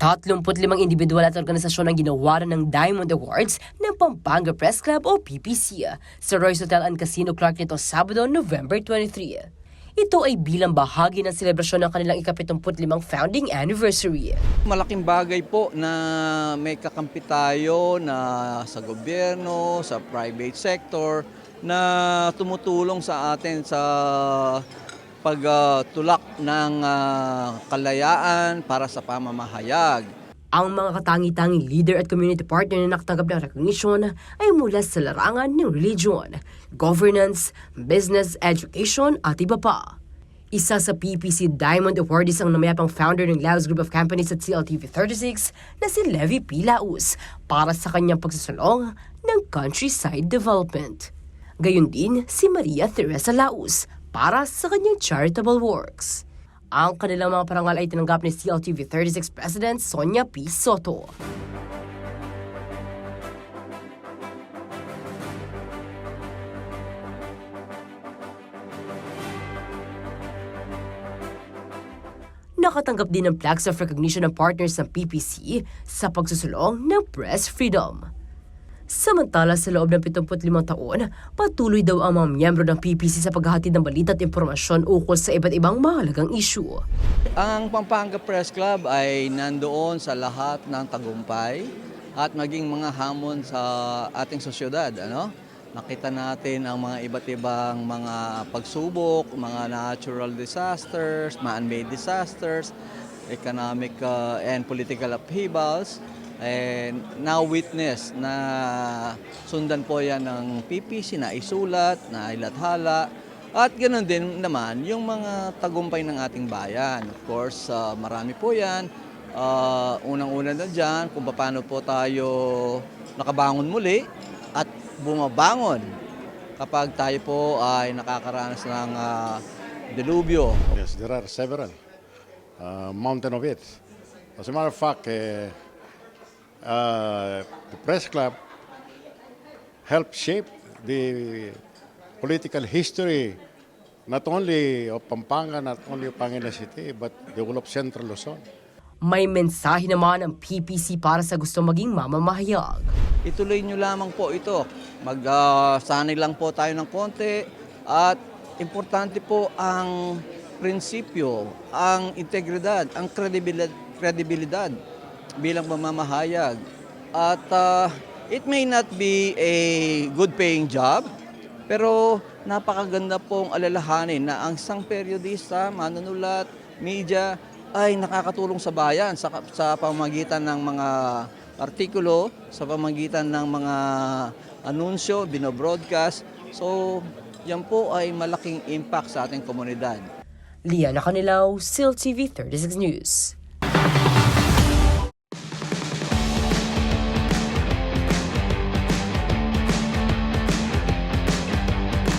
35 individual at organisasyon ang ginawa ng Diamond Awards ng Pampanga Press Club o PPC sa Royce Hotel and Casino Clark nito Sabado, November 23. Ito ay bilang bahagi ng selebrasyon ng kanilang ika-75 founding anniversary. Malaking bagay po na may kakampi tayo na sa gobyerno, sa private sector na tumutulong sa atin sa pagtulak ng ah, kalayaan para sa pamamahayag. Ang mga katangi-tanging leader at community partner na nakatanggap ng recognition ay mula sa larangan ng religion, governance, business, education at iba pa. Isa sa PPC Diamond Awardees ang namayapang founder ng Laos Group of Companies at CLTV 36 na si Levi P. Laos para sa kanyang pagsasalong ng countryside development. Gayon din si Maria Teresa Laos para sa kanyang charitable works. Ang kanilang mga parangal ay tinanggap ni CLTV 36 President Sonia P. Soto. Nakatanggap din ng plaques of recognition ng partners ng PPC sa pagsusulong ng press freedom. Samantala sa loob ng 75 taon, patuloy daw ang mga miyembro ng PPC sa paghahatid ng balita at impormasyon ukol sa iba't ibang mahalagang issue. Ang Pampanga Press Club ay nandoon sa lahat ng tagumpay at maging mga hamon sa ating sosyedad. Ano? Nakita natin ang mga iba't ibang mga pagsubok, mga natural disasters, man-made disasters, economic uh, and political upheavals. And now witness na sundan po yan ng PPC na isulat, na ilathala, at ganoon din naman yung mga tagumpay ng ating bayan. Of course, uh, marami po yan. Uh, Unang-una na dyan kung paano po tayo nakabangon muli at bumabangon kapag tayo po ay nakakaranas ng uh, delubyo. Yes, there are several. Uh, mountain of it. As a matter of fact, uh, uh, the press club helped shape the political history not only of Pampanga, not only of Pangasinan City, but the whole of Central Luzon. May mensahe naman ang PPC para sa gusto maging mamamahayag. Ituloy nyo lamang po ito. Mag-sanay lang po tayo ng konti at importante po ang prinsipyo, ang integridad, ang kredibilidad, kredibilidad bilang mamamahayag. At ah, it may not be a good paying job, pero napakaganda pong alalahanin na ang isang periodista, manunulat, media, ay nakakatulong sa bayan sa, sa pamamagitan ng mga artikulo, sa pamamagitan ng mga anunsyo, binobroadcast. So, yan po ay malaking impact sa ating komunidad. Liana Canilaw, SIL TV 36 News.